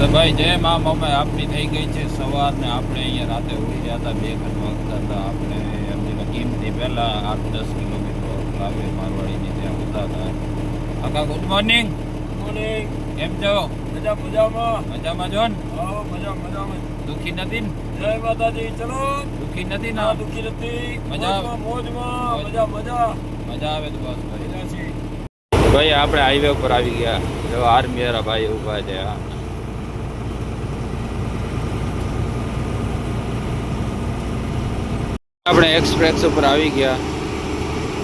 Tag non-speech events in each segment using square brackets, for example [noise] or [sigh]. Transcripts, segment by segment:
તો ભાઈ જય મા અમે આપણી થઈ ગઈ છે સવાર ને આપણે અહીંયા રાતે ઉડી ગયા હતા બે ઘર વાગતા હતા. આપણે એમની કિંમતી પહેલા આઠ દસ કિલોમીટર લાવે મારવાડીની ત્યાં ઉતા હતા. કાકા ગુડ મોર્નિંગ મોર્નિંગ કેમ છો? મજા મજામાં. મજામાં છો ને? મજા મજામાં. દુઃખી નથી ને? જય માતાજી ચલો. દુઃખી નથી ના? દુખી નથી. મજા. મોજમાં મોજમાં. મજા મજા મજા. આવે તો બસ. ભાઈ ભાઈ આપણે હાઈવે ઉપર આવી ગયા. જો આર્મી ભાઈ ઊભા છે. આપણે એક્સપ્રેસ ઉપર આવી ગયા.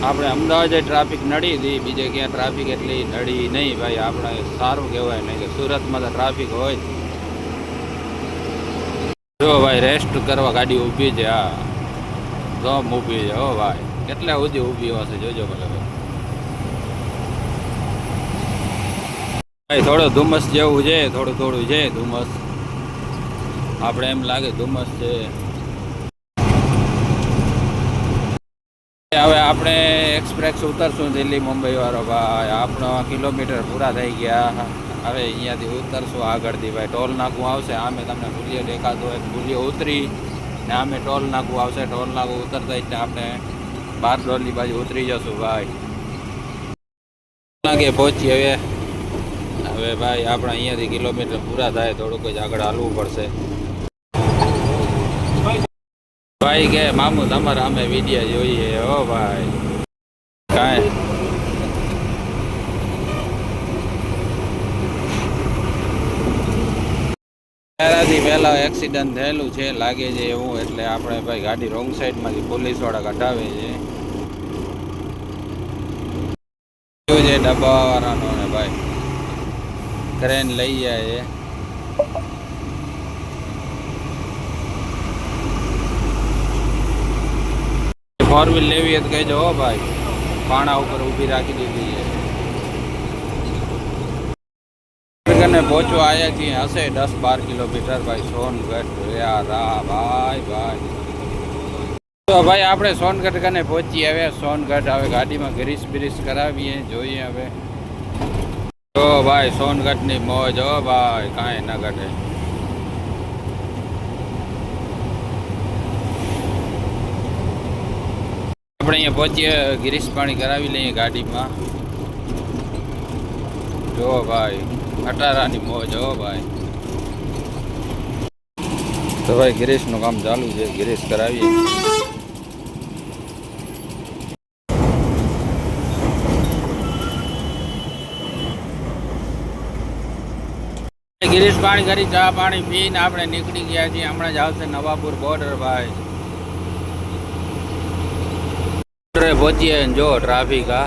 આપણે અમદાવાદે ટ્રાફિક નડી હતી. બીજે ક્યાં ટ્રાફિક એટલી નડી નહીં ભાઈ. આપણે સારું કહેવાય. નહીં કે સુરતમાં તો ટ્રાફિક હોય જો. ભાઈ રેસ્ટ કરવા ગાડી ઊભી છે. હા. ગમ ઊભી છે. હો ભાઈ. કેટલા સુધી ઊભી હશે જોજો ભલે ભાઈ, થોડો ધુમ્મસ જેવું છે. થોડું થોડું છે ધુમ્મસ. આપણે એમ લાગે ધુમ્મસ છે હવે આપણે એક્સપ્રેસ ઉતરશું દિલ્હી, મુંબઈ વાળો ભાઈ. આપણો કિલોમીટર પૂરા થઈ ગયા. હવે અહીંયાથી ઉતરશું આગળથી ભાઈ. ટોલ નાકું આવશે, આમે તમને ભૂલીએ દેખાતું હોય તો ભૂલીએ ઉતરી. ને આમે ટોલ નાકું આવશે, ટોલ નાકું ઉતરતા જ આપણે બાર ડોલની બાજુ ઉતરી જશું ભાઈ. નાગે પહોંચી હવે. હવે ભાઈ, આપણે અહીંયાથી કિલોમીટર પૂરા થાય, થોડુંક જ આગળ હાલવું પડશે. ભાઈ કે મામુ તમારા અમે વીડિયો જોઈએ હો ભાઈ. કાંઈ. પહેલાથી પહેલા એક્સિડન્ટ થયેલું છે, લાગે છે એવું, એટલે આપણે ભાઈ ગાડી રોંગ સાઈડમાંથી પોલીસવાળા કઢાવે છે. જોઈએ છે ડબ્બા વાળાનો ને ભાઈ? ક્રેન લઈ જાય ફોર વ્હીલ લેવી હોય તો કહેજો હો ભાઈ. પાણા ઉપર ઊભી રાખી દીધી છે. પહોંચવા આવ્યા છીએ હશે? દસ બાર કિલોમીટર ભાઈ, સોનગઢ. યા રા, ભાઈ ભાઈ. તો ભાઈ, આપણે સોનગઢ કને પહોંચી આવ્યા. સોનગઢ હવે ગાડીમાં ગ્રીસ બ્રીસ કરાવીએ, જોઈએ હવે. જો ભાઈ, સોનગઢની મોજ, હો ભાઈ, કાંઈ ન ઘટે. આપણે અહીંયા પહોંચીએ, ગિરીશ પાણી કરાવી લઈએ ગાડીમાં. જો ભાઈ, અટારાની મોજ હો ભાઈ. તો ભાઈ, ગિરીશનું કામ ચાલુ છે, ગિરીશ કરાવીએ. ગિરીશ પાણી કરી, ચા પાણી પીને આપણે નીકળી ગયા છીએ. હમણાં જ આવશે નવાપુર બોર્ડર ભાઈ. બોર્ડરે પહોંચીએ જો ટ્રાફિક આ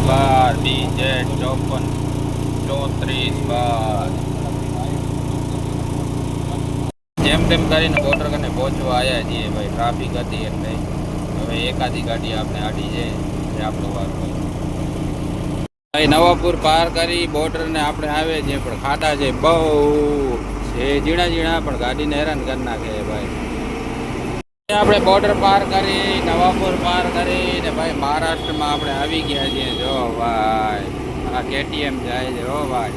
બાર ડીજે ચોપન, ચોત્રીસ, બાર. જેમ તેમ કરીને બોર્ડર કને પહોંચવા આવ્યા છીએ ભાઈ, ટ્રાફિક હતી એટલે. હવે એકાદી ગાડી આપણે આડી છે આપણો વાર નવાપુર પાર કરી બોર્ડર ને આપણે આવે છે પણ ખાડા છે બહુ છે ઝીણા ઝીણા પણ ગાડીને હેરાન કરી નાખે ભાઈ. આપણે બોર્ડર પાર કરી નવાપુર પાર કરી ને ભાઈ મહારાષ્ટ્રમાં આપણે આવી ગયા છીએ. જો ભાઈ આ કેટીએમ જાય છે હો ભાઈ.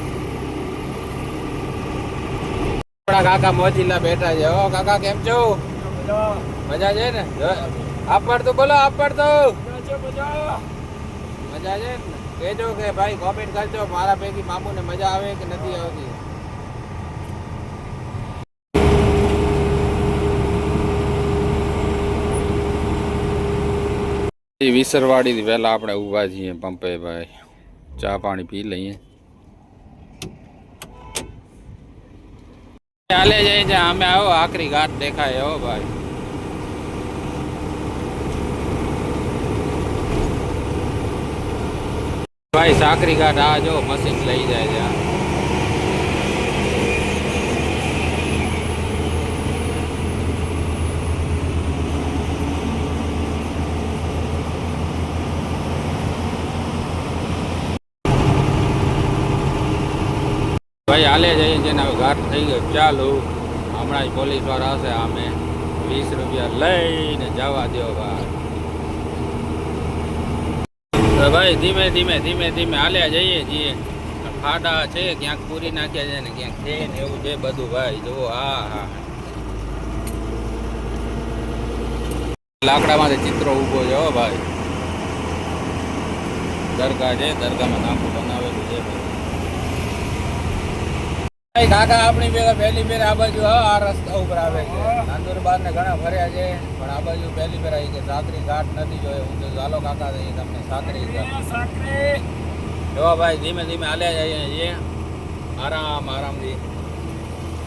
આપણા કાકા મોજીલા બેઠા છે. હો કાકા કેમ છો? મજા મજા છે ને? આપડ તો બોલો આપડ તો મજા છે ને કહેજો કે ભાઈ કોમેન્ટ કરજો, મારા પૈકી મામુને મજા આવે કે નથી આવતી? વિસરવાડી પહેલા આપણે ઊભા છીએ પંપે ભાઈ ચા પાણી પી લઈએ. ચાલે જાય છે અમે આવો આખરી ઘાટ દેખાય, હો ભાઈ. ભાઈ, સાકરી ઘાટ આ જો મશીન લઈ જાય છે ભાઈ, હાલે જઈએ છે ને હવે ઘાટ થઈ ગયો ચાલુ હમણાં જ પોલીસવાળા હશે, આમે વીસ રૂપિયા લઈને જવા દો ભાઈ. ભાઈ ધીમે ધીમે ધીમે ધીમે હાલ્યા જઈએ છીએ. ખાડા છે, ક્યાંક પૂરી નાખ્યા છે ને ક્યાંક છે ને એવું છે બધું ભાઈ. જુઓ, હા હા. લાકડામાંથી ચિત્રો ઊભો છે, હો ભાઈ. દરગાહ છે, દરગાહમાં નાખું બનાવેલું છે ભાઈ કાકા આપણી ભેગા પહેલી ફેર આ બાજુ હા આ રસ્તા ઉપર આવે છે. નાંદુરબાર ને ઘણા ફર્યા છે પણ આ બાજુ પહેલી ફેર આવી છે. સાતરી ઘાટ નથી જોયો હું તો. ચાલો કાકા થઈ તમને સાકરી જો ભાઈ ધીમે ધીમે હાલ્યા જઈએ છીએ. આરામ આરામથી.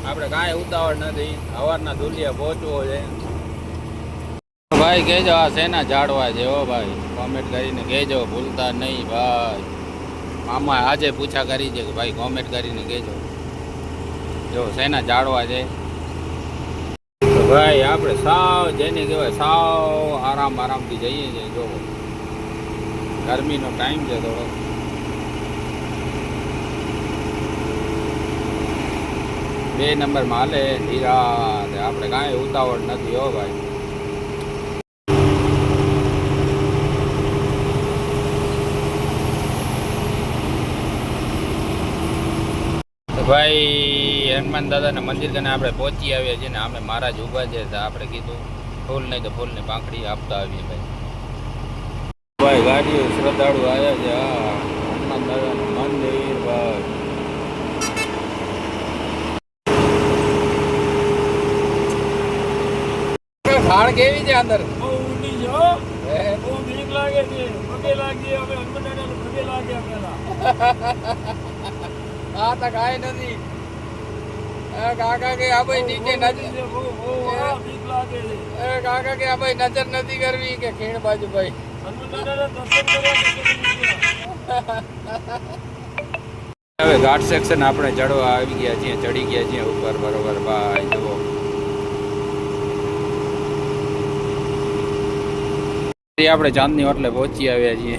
આપણે કાંઈ ઉતાવળ નથી. સવારના ધૂલિયા પહોંચવો છે. ભાઈ કહેજો આ શેના ઝાડવા છે હો ભાઈ? કોમેન્ટ કરીને કહેજો ભૂલતા નહીં ભાઈ. મામા આજે પૂછા કરી છે કે ભાઈ કોમેન્ટ કરીને કહેજો. જો સેના ઝાડવા છે? ભાઈ, આપણે સાવ જેને કહેવાય સાવ આરામ આરામથી જઈએ છીએ, જો. ગરમીનો ટાઈમ છે થોડો. બે નંબર માલે ધીરા આપણે કાંઈ ઉતાવળ નથી, હો ભાઈ. ભાઈ હનુમાન દાદાના મંદિર કને આપણે પહોંચી આવ્યા છીએ ને આપણે મહારાજ ઊભા છે તો આપણે કીધું ફૂલ નહીં તો ફૂલની પાંખડી આપતા આવીએ ભાઈ. ભાઈ ગાડીઓ શ્રદ્ધાળુ આવ્યા છે. હા હનુમાન દાદાનું મંદિર ભાઈ. ખાણ કેવી છે અંદર? બહુ ઊંડી છે હો. બહુ બીક લાગે છે. પગે લાગીએ હવે હનુમાનદાદાને પગે લાગે પહેલા. [laughs] આ તો કાંઈ નથી. કાકા કે આ ભાઈ નીચે નજર ઊંડી છે, બહુ બહુ હા, બીક લાગે છે. એ કાકા કે આ ભાઈ નજર નથી કરવી કે ખીણ બાજુ ભાઈ. હવે ઘાટ સેક્શન આપણે ચડવા આવી ગયા છીએ ચડી ગયા છીએ ઉપર બરોબર ભાઈ જુઓ. આપણે ચાંદની હોટલે પહોંચી આવ્યા છીએ.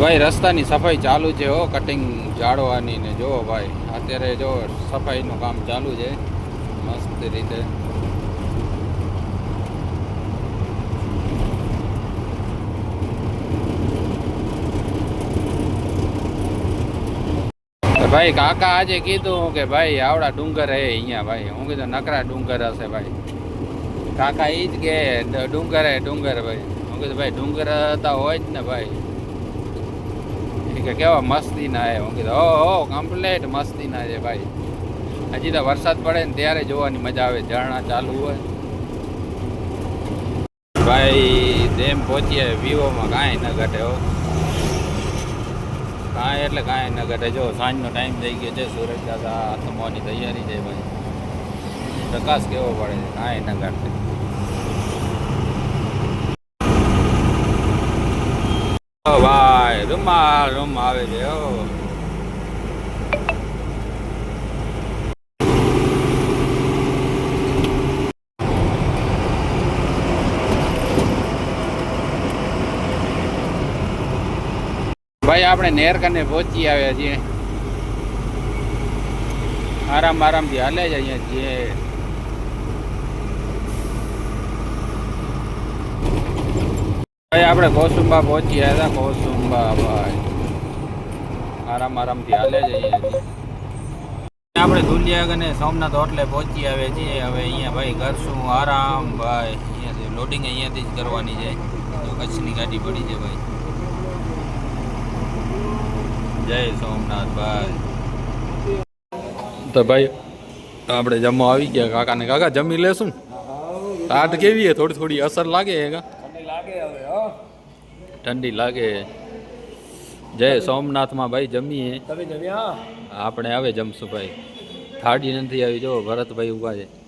ભાઈ, રસ્તાની સફાઈ ચાલુ છે હો કટિંગ જાળવાની ને જો ભાઈ, અત્યારે જો સફાઈનું કામ ચાલુ છે, મસ્ત રીતે. ભાઈ, કાકા આજે કીધું કે ભાઈ, આવડા ડુંગર હે અહીંયા ભાઈ. હું કીધું, નકરા ડુંગર હશે ભાઈ. કાકા એ જ કે ડુંગર હે ડુંગર ભાઈ. હું કીધું, ભાઈ, ડુંગર હતા હોય જ ને ભાઈ. કે કેવા મસ્તી ના હે કીધું ઓ કમ્પ્લેટ મસ્તી ના છે ભાઈ. હજી તો વરસાદ પડે ને ત્યારે જોવાની મજા આવે, ઝરણા ચાલુ હોય. ભાઈ ડેમ પહોંચીએ વિવોમાં કાંઈ ન ઘટે હો. કાંઈ એટલે કાંઈ ન ઘટે. જો, સાંજનો ટાઈમ થઈ ગયો છે, સુરજ દાદા આત્મવાની તૈયારી છે ભાઈ. પ્રકાશ કેવો પડે છે, કાંઈ ન ઘટે. ઓ રૂમાલ રૂમ આવે છે ભાઈ, આપણે નેર કને પહોંચી આવ્યા છીએ. આરામ આરામથી હાલે જ અહીંયા છીએ. ભાઈ, આપણે કોસુંબા પહોંચી આવ્યા હતા કોસુંબા ભાઈ આરામ આરામથી હાલે જ અહીંયા આપણે ધુલિયાગ અને સોમનાથ હોટલે પહોંચી આવે છીએ. હવે અહીંયા ભાઈ કરશું આરામ ભાઈ. અહીંયાથી લોડિંગ અહીંયાથી જ કરવાની છે. તો કચ્છની ગાડી પડી છે ભાઈ. જય સોમનાથ ભાઈ. તો ભાઈ આપણે જમવા આવી ગયા કાકાને કાકા જમી લેશું? ટાટ કેવી હે થોડી થોડી અસર લાગે છે ઠંડી લાગે હવે ઠંડી લાગે જય સોમનાથમાં ભાઈ જમીએ. તમે જમ્યા? આપણે હવે જમશું ભાઈ. થાળી નથી આવી જો ભરતભાઈ ઊભા છે.